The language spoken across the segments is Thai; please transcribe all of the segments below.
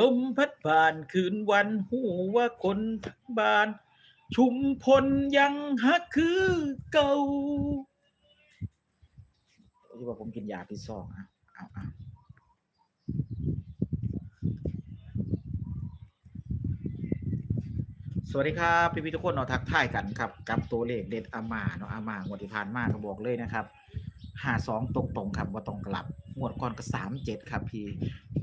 ลมพัดผ่านคืนวันหูว่าคนทั้งบ้าน ชุมพลยังฮักคือเก่าที่ว่าผมกินยาพิษซองอะเอาเอาสวัสดีครับพี่พี่ทุกคนเนาะทักทายกันครับ กับตัวเลขเด็ดอามาเนาะอามา งวดที่ผ่านมาก็บอกเลยนะครับห้าสองตรงๆครับว่าตรงกลับ งวดก่อนก็สามเจ็ดครับพี่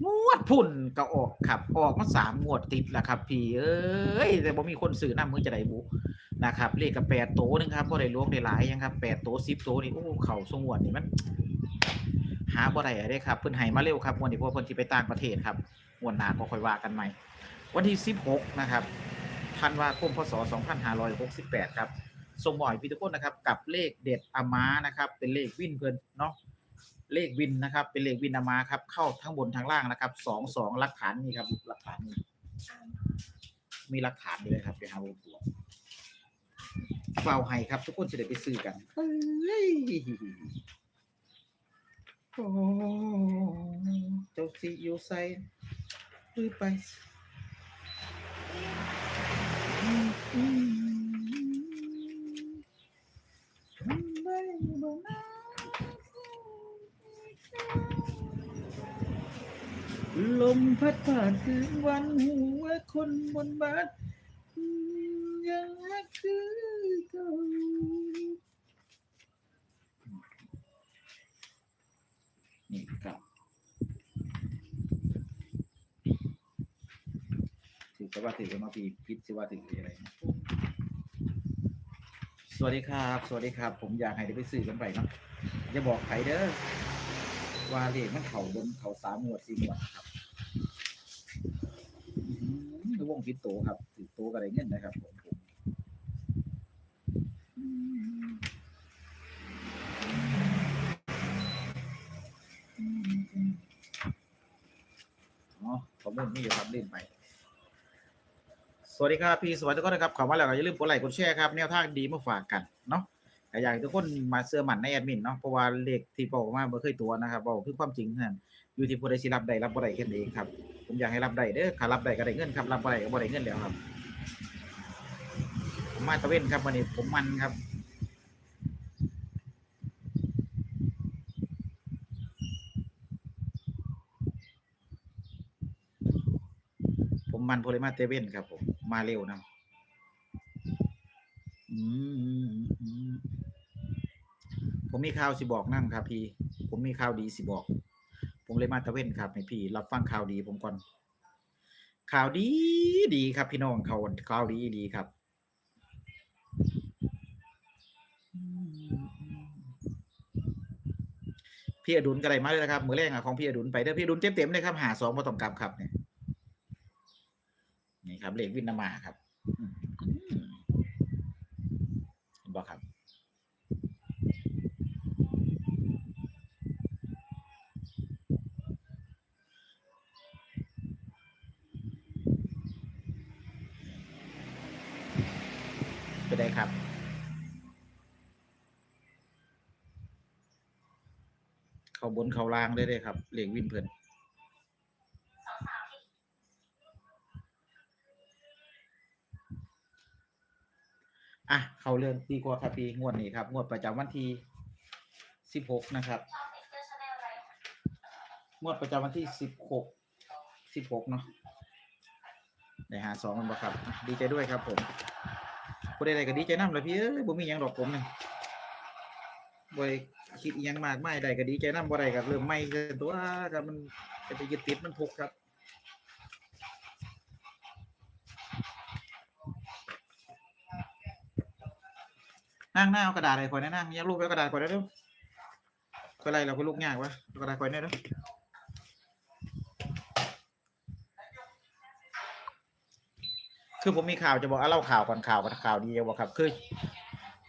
งวดพุ่นก็ออกครับ ออกมาสามงวดติดแล้วครับ พี่ เอ้ยแต่บ่มีคนซื้อน้ำมือจะได้บุนะครับเลขกับแปดโตวหนึงครับบ่ได้ล้วงได้หลายยังครับแปดโตสิบโตวนี่โอ้เข่าสงวนนี่มัน หาบ่ได้อะเด้ครับเพิ่นให้มาเร็วครับงวดนี้พว่าเพิ่นสิไปต่างประเทศครับงวดหน้าก็ค่อยว่ากันใหม่ วันที่16นะครับธันวาคมพศ2568ครับส่งบ่อยพี่ทุกคนนะครับ กับเลขเด็ดอามานะครับ เป็นเลขวินเพิ่นเนาะ เลขวินนะครับ เป็นเลขวินอามาครับ เข้าทั้งบนทั้งล่างนะครับสองสองหลักฐานนี่ครับหลักฐานนี่มีหลักฐานอยู่เลยครับไปหาวงตัวเฝ้าให้ครับ ทุกคนจะได้ไปซื้อกันเฮ้ยโอ้เจ้าสิอยู่ใส่หรือไปอืมทำไมบ่นะ ลมพัดผ่านคืนวันหัวคนบนบ้านยังคือเก่านี่ครับถือแต่ว่าถือกันมาปีพิษสิว่าถืออะไร สวัสดีครับ สวัสดีครับ ผมอยากให้ได้ไปซื้อกันไปเนาะอย่าบอกใครเด้อ ว่าเลขมันเข่าบนเข่าสามหมวดสี่หมวดครับอืมวงพิษโตครับถือโตกระไรเงินนะครับผมผมอืมอ๋อข้อมูลนี่อยู่ครับเล่นไปสวัสดีครับพี่สวัสดีทุกคนนะครับขอมาแล้วอย่าลืมกดไลค์กดแชร์ครับแนวทางดีมาฝากกัน ก็อยากให้ทุกคนมาเสื้อหมันในแอดมินเนาะเพราะว่าเลขที่บอกมาบ่เคยตัวนะครับบอกคือความจริงเท่านั้นอยู่ที่ผู้ใดสิรับได้รับบ่ได้แค่นั้นเองครับ ผมอยากให้รับได้เด้อถ้ารับได้ก็ได้เงินครับรับบ่ได้ก็บ่ได้เงินแล้วครับผมมาตะเวนครับวันนี้ผมมันครับผมมันโพลิมาเตเว่นครับผม มาเร็วนะ อืม ผมมีข่าวสิบอกนั่งครับพี่ ผมมีข่าวดีสิบอก ผมเลยมาตะเว้นครับให้พี่ รับฟังข่าวดีผมก่อน ข่าวดีดีครับพี่น้องข่าวข่าวดีดีครับพี่อดุลก็ได้มาเลยนะครับมือแรกอะของพี่อดุลไปเด้อพี่อดุลเต็มเต็มเลยครับหาสองมาต้องกลับครับเนี่ยนี่ครับเลขวินนามาครับอืมเห็นบอกครับ ไปได้ครับ เขาบนเขาล่างได้เลยครับเหลียงวินเพิ่นอะ เขาเรื่องดีกว่าครับพี่งวดนี้ครับ งวดประจำวันที่สิบหกนะครับ งวดประจำวันที่สิบหกสิบหกเนาะได้หาสองมันบ่ครับ ดีใจด้วยครับผมผู้ใดๆก็ดีใจนำเลยพี่เอ้ยบ่มีหยังดอกผมนี่บ่ได้ คิดยังมากมายใดก็ดีใจนำบ่ได้ก็เริ่มใหม่กันตัวครับมันจะไปยึดติดมันทุกข์ครับนั่งหน้าเอากระดาษอะไรคอยแนะนั่งยังรูปแล้วกระดาษคอยได้ด้อคอยอะไรเราก็ลูกยากวะกระดาษคอยแน่เด้อคือผมมีข่าวจะบอกอะเล่าข่าวก่อนข่าวก่อนข่าวดีจะบอกครับ คือ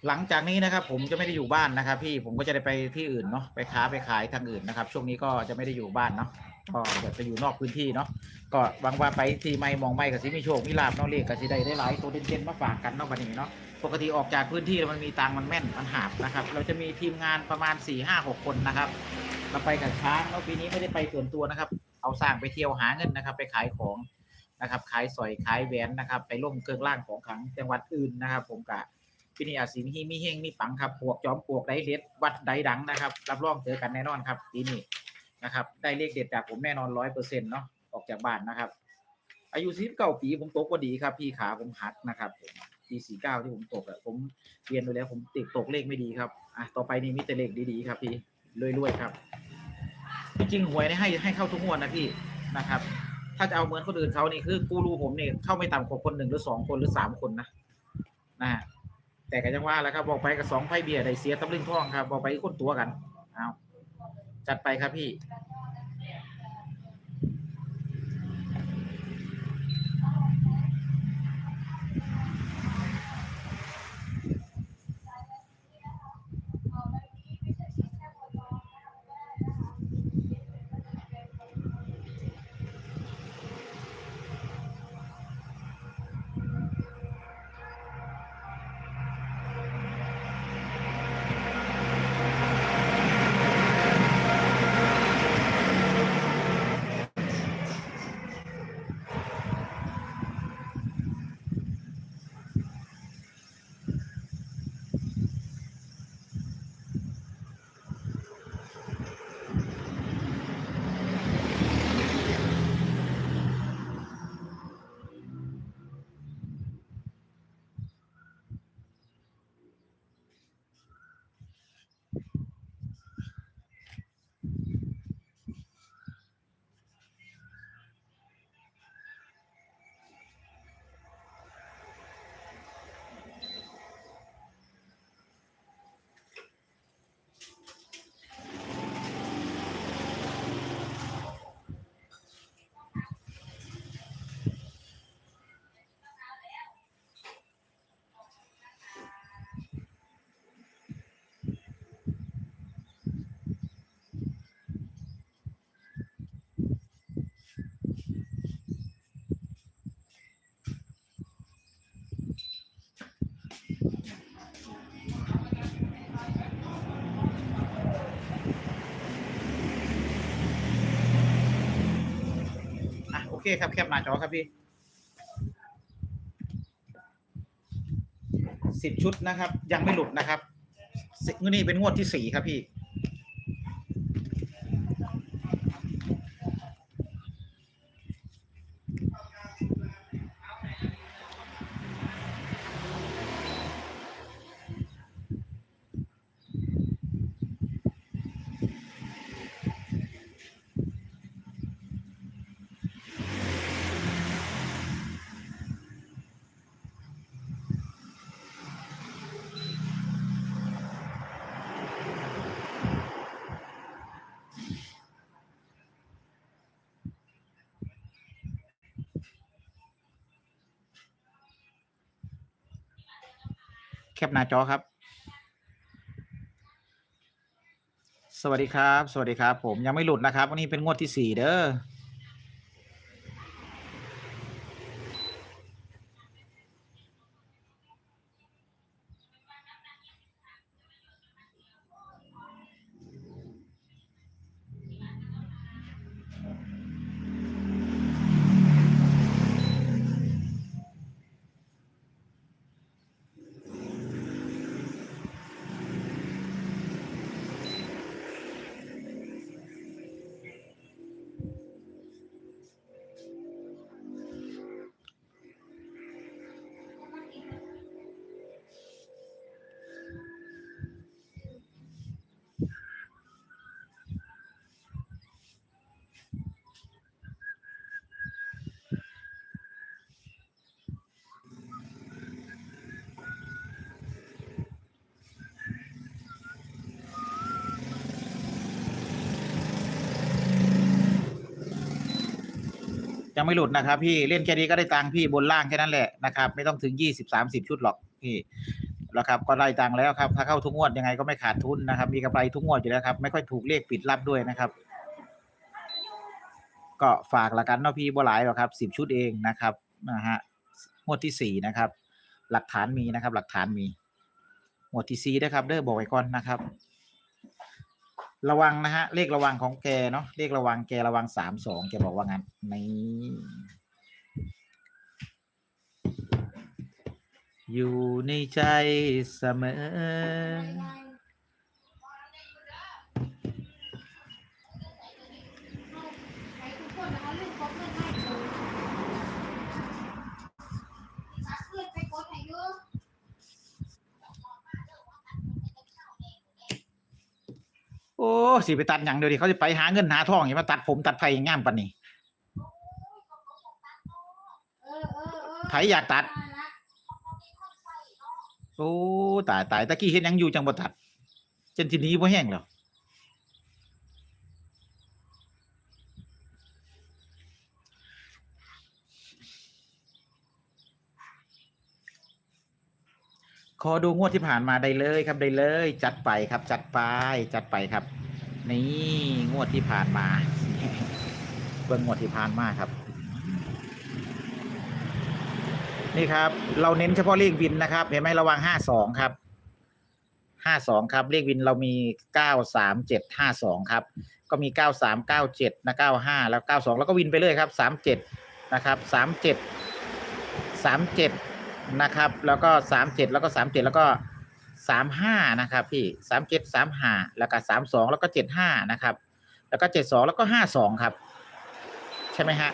หลังจากนี้นะครับ ผมจะไม่ได้อยู่บ้านนะครับ พี่ผมก็จะได้ไปที่อื่นเนาะไปค้าไปขายทางอื่นนะครับ ช่วงนี้ก็จะไม่ได้อยู่บ้านเนาะก็จะอยู่นอกพื้นที่เนาะก็หวังว่าไปที่ไม่มองไม่กับสิมีโชคมีลาบเนาะเลขกับสิได้ได้หลายตัวเด่นๆมาฝากกันเนาะวันนี้เนาะปกติออกจากพื้นที่มันมีตังมันแม่นมันหาบนะครับ เราจะมีทีมงานประมาณ4ี่ห้าหกคนนะครับเราไปกับช้างเนาะปีนี้ไม่ได้ไปส่วนตัวนะครับ เอาสร้างไปเที่ยวหาเงินนะครับ ไปขายของนะครับขายสอยขายแหวนนะครับ ไปล่มเกิงล่างของขังจังหวัดอื่นนะครับ ผมกะ พินิอาจสิมีมีเฮงมีปังครับปวกจอมปวกไดเด็ดวัดไดดังนะครับ รับรองเจอกันแน่นอนครับปีนี้นะครับ ได้เลขเด็ดจากผมแน่นอนร้อยเปอร์เซ็นต์เนาะออกจากบ้านนะครับ อายุสิบเก้าปีผมตกพอดีครับ พี่ขาผมหักนะครับผมปีสี่เก้าที่ผมตกอะผมเรียนไปแล้วผมติดตกเลขไม่ดีครับอะต่อไปนี่มีแต่เลขดีๆครับพี่รวยๆครับจริงๆหวยเนี่ยให้ให้เข้าทุกงวดนะพี่นะครับ ถ้าจะเอาเหมือนคนอื่นเขานี่คือกูรูผมเนี่ยเข้าไม่ต่ำกว่าคนหนึ่งหรือสองคนหรือสามคนนะนะฮะ แต่ก็ยังว่าแล้วครับบอกไปกับสองไพ่เบียร์ได้เสียตำลึงทองครับบอกไปคนตัวกันเอาจัดไปครับพี่ เคครับแคปหน้าจอครับพี่สิบชุดนะครับ ยังไม่หลุดนะครับนี่เป็นงวดที่สี่ครับพี่ คปหน้าจอครับ สวัสดีครับ สวัสดีครับ ผมยังไม่หลุดนะครับ วันนี้เป็นงวดที่สี่เด้อ ยังไม่หลุดนะครับ พี่เล่นแค่นี้ก็ได้ตังค์พี่บนล่างแค่นั้นแหละนะครับ ไม่ต้องถึงยี่สิบสามสิบชุดหรอกพี่แล้วครับก็ได้ตังค์แล้วครับ ถ้าเข้าทุกงวดยังไงก็ไม่ขาดทุนนะครับ มีกำไรทุกงวดอยู่แล้วครับ ไม่ค่อยถูกเลขปิดรับด้วยนะครับ ก็ฝากละกันเนาะพี่บ่หลายหรอกครับสิบชุดเองนะครับนะฮะงวดที่สี่นะครับ หลักฐานมีนะครับ หลักฐานมีงวดที่สี่นะครับเด้อบอกไว้ก่อนนะครับ ระวังนะฮะ เลขระวังของแกเนาะเลขระวังแกระวังสามสองแกบอกว่างั้นนี่อยู่ในใจเสมอ โอ้สิไปตัดอย่างเดียวดิเขาจะไปหาเงินหาทองอย่ามาตัดผมตัดไผ่ง่ามปันนี่ไผ่อยากตัด โอ้ตายตายตะกี้เห็นยังอยู่จังบ่ตัดจนทีนี้บ่แห้งแล้ว ขอดูงวดที่ผ่านมาได้เลยครับได้เลย จัดไปครับ จัดไปจัดไปครับ นี่งวดที่ผ่านมาเบิ่งงวดที่ผ่านมาครับ นี่ครับ เราเน้นเฉพาะเลขวินนะครับ เห็นไหมระวังห้าสองครับห้าสองครับเลขวินเรามีเก้าสามเจ็ดห้าสองครับ ก็มีเก้าสามเก้าเจ็ดนะเก้าห้าแล้วเก้าสองแล้วก็วินไปเลยครับสามเจ็ดนะครับสามเจ็ดสามเจ็ด นะครับ แล้วก็สามเจ็ดแล้วก็สามเจ็ดแล้วก็สามห้านะครับ พี่สามเจ็ดสามห้าแล้วก็สามสองแล้วก็เจ็ดห้านะครับ แล้วก็เจ็ดสองแล้วก็ห้าสองครับ ใช่ไหมฮะ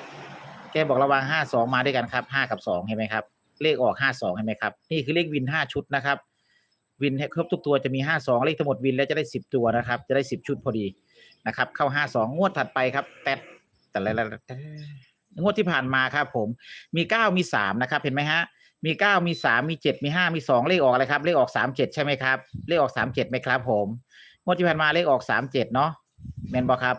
แกบอกระวังห้าสองมาด้วยกันครับห้ากับสองเห็นไหมครับ เลขออกห้าสองเห็นไหมครับ นี่คือเลขวินห้าชุดนะครับ วินให้ครบทุกตัวจะมีห้าสองเลขทั้งหมดวินแล้วจะได้สิบตัวนะครับ จะได้สิบชุดพอดีนะครับ เข้าห้าสองงวดถัดไปครับ แต่แต่ละงวดที่ผ่านมาครับผมมีเก้ามีสามนะครับ เห็นไหมฮะ มีเก้ามีสามมีเจ็ดมีห้ามีสองเลขออกอะไรครับ เลขออกสามเจ็ดใช่ไหมครับ เลขออกสามเจ็ดไหมครับ ผมงวดที่ผ่านมาเลขออกสามเจ็ดเนาะแมนบอครับ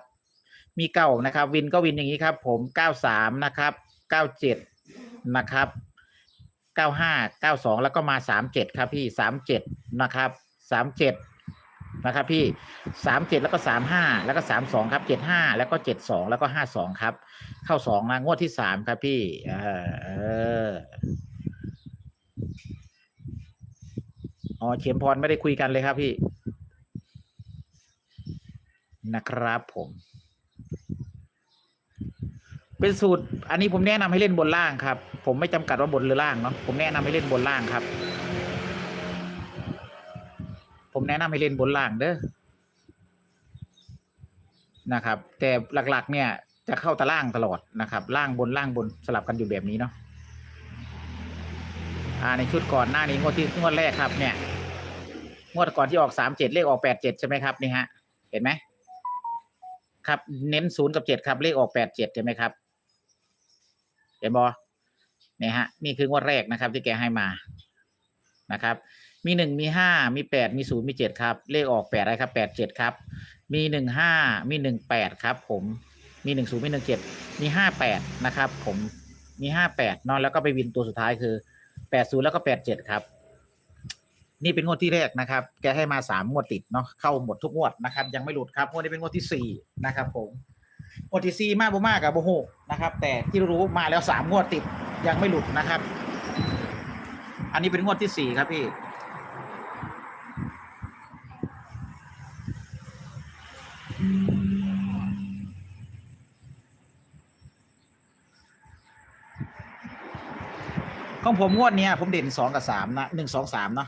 มีเก้านะครับ วินก็วินอย่างนี้ครับ ผมเก้าสามนะครับเก้าเจ็ดนะครับเก้าห้าเก้าสองแล้วก็มาสามเจ็ดครับพี่สามเจ็ดนะครับสามเจ็ดนะครับพี่สามเจ็ดแล้วก็สามห้าแล้วก็สามสองครับเจ็ดห้าแล้วก็เจ็ดสองแล้วก็ห้าสองครับ เข้าสองนะงวดที่สามครับพี่ เออเอ๋อเข็มพรไม่ได้คุยกันเลยครับพี่ นะครับผม เป็นสูตร อันนี้ผมแนะนำให้เล่นบนล่างครับ ผมไม่จำกัดว่าบนหรือล่างเนาะผมแนะนำให้เล่นบนล่างครับ ผมแนะนำให้เล่นบนล่างเด้อนะครับ แต่หลักๆ เนี่ย จะเข้าตะล่างตลอดนะครับ ล่างบนล่างบนสลับกันอยู่แบบนี้เนาะอ่าในชุดก่อนหน้านี้งวดที่งวดแรกครับเนี่ย งวดก่อนที่ออกสามเจ็ดเลขออกแปดเจ็ดใช่ไหมครับนี่ฮะ เห็นไหมครับเน้นศูนย์กับเจ็ดครับเลขออกแปดเจ็ดใช่ไหมครับเห็นบอเนี่ยฮะนี่คืองวดแรกนะครับ ที่แกให้มานะครับ มีหนึ่งมีห้ามีแปดมีศูนย์มีเจ็ดครับ เลขออกแปดอะไรครับแปดเจ็ดครับ มีหนึ่งห้ามีหนึ่งแปดครับ ผมมีหนึ่งศูนย์มีหนึ่งเจ็ดมีห้าแปดนะครับ ผมมีห้าแปดนอนแล้วก็ไปวินตัวสุดท้ายคือแปดศูนย์แล้วก็แปดเจ็ดครับ นี่เป็นงวดที่แรกนะครับ แกให้มาสามงวดติดเนาะเข้าหมดทุกงวดนะครับ ยังไม่หลุดครับงวดนี้เป็นงวดที่สี่นะครับผมงวดที่สี่มากบ่มากกับบโหนะครับ แต่ที่รู้มาแล้วสามงวดติดยังไม่หลุดนะครับ อันนี้เป็นงวดที่สี่ครับพี่ของผมงวดเนี้ยผมเด่นสองกับสามนะหนึ่งสองสามเนาะ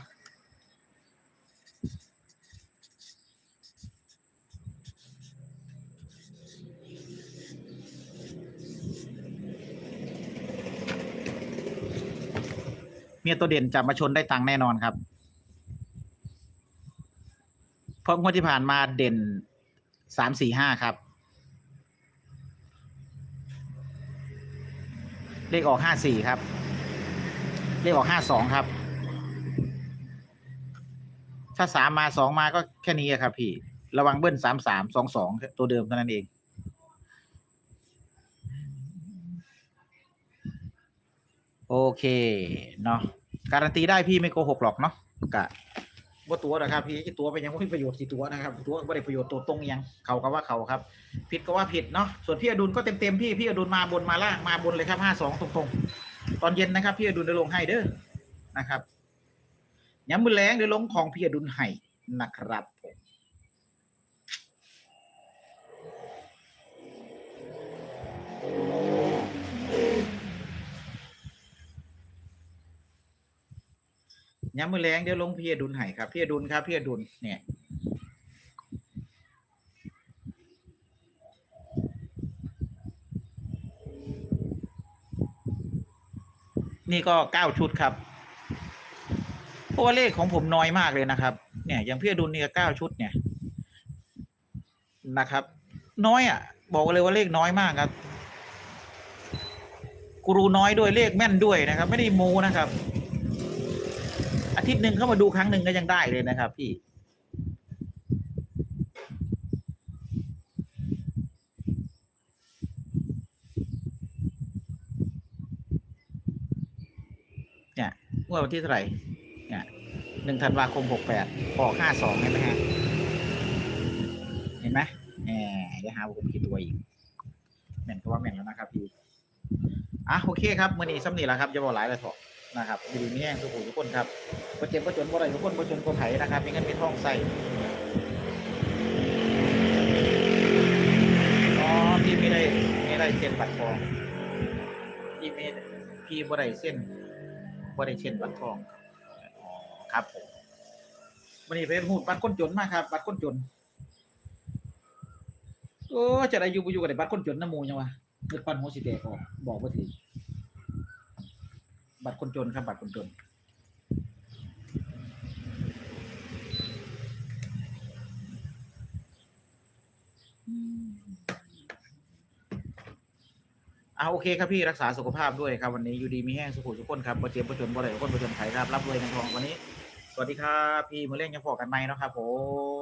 เมียตัวเด่นจับมาชนได้ตังค์แน่นอนครับ เพราะงวดที่ผ่านมาเด่นสามสี่ห้าครับ เลขออกห้าสี่ครับ เลขออกห้าสองครับ ถ้าสามมาสองมาก็แค่นี้ครับพี่ ระวังเบิ้ลสามสามสองสองตัวเดิมเท่านั้นเองโอเค เนาะ การันตีได้พี่ไม่โกหกหรอกเนาะกะว่าตัวนะครับพี่ที่ตัวไปยังไม่ประโยชน์สี่ตัวนะครับตัวไม่ได้ประโยชน์ตัวตรงยังเขาก็ว่าเขาครับผิดก็ว่าผิดเนาะส่วนพี่อดุลก็เต็มเต็มพี่พี่อดุลมาบนมาล่างมาบนเลยครับห้าสองตรงๆ ตอนเย็นนะครับ พี่อดุลได้ลงให้เด้อนะครับย้ำมือแรงได้ลงของพี่อดุลให้นะครับผม ย้ำมือแรงเดี๋ยวลงพี่อดุลให้ครับพี่อดุลครับพี่อดุลเนี่ยนี่ก็เก้าชุดครับ เพราะว่าเลขของผมน้อยมากเลยนะครับ เนี่ยอย่างพี่อดุลนี่ก็เก้าชุดเนี่ยนะครับ น้อยอะ บอกเลยว่าเลขน้อยมากครับกูรูน้อยด้วยเลขแม่นด้วยนะครับ ไม่ได้โมนะครับ ทิตย์หนึ่งเข้ามาดูครั้งหนึ่งก็ยังได้เลยนะครับ พี่ เนี่ยเมื่อวันที่เท่าไหร่เนี่ยหนึ่งธันวาคมหกแปดออกห้าสองเห็นไหมฮะเห็นไหมแหมเดี๋ยวหาว่าผมคิดตัวอีกแม่นก็ว่าแม่นแล้วนะครับพี่อะโอเคครับมื่อนี้ซ้ำนี่แหละครับจะบอกหลายเลยเถอะ นะครับดีๆมีแห้งทุกผู้ทุกคนครับบ่เจ็บบ่จนบ่ได้ทุกคนบ่จนบ่ไผนะครับมีเงินมีทองใส่อ๋อพี่ไม่ได้ไม่ได้เส้นบัตรทองพี่ไม่พี่บ่ได้เส้นบ่ได้เส้นบัตรทองอ๋อครับผมวันนี้เป็นหูดบัตรคนจนมากครับ บัตรคนจนโอ้จะได้อยู่บ่อยู่กับได้บัตรคนจนน้ำมูยังวะเงินปันหัวสิแตกออกบอกบ่ถึง บัตรคนจนครับบัตรคนจน อ่าโอเคครับพี่รักษาสุขภาพด้วยครับวันนี้อยู่ดีมีแห้งสุขุทุกคนครับบ่เจ็บบ่จนบ่ได้บ่คนบ่จนไผครับรับรวยเงินทองวันนี้ สวัสดีครับ พี่มือเล่นยังพอกันไหมเนาะครับผม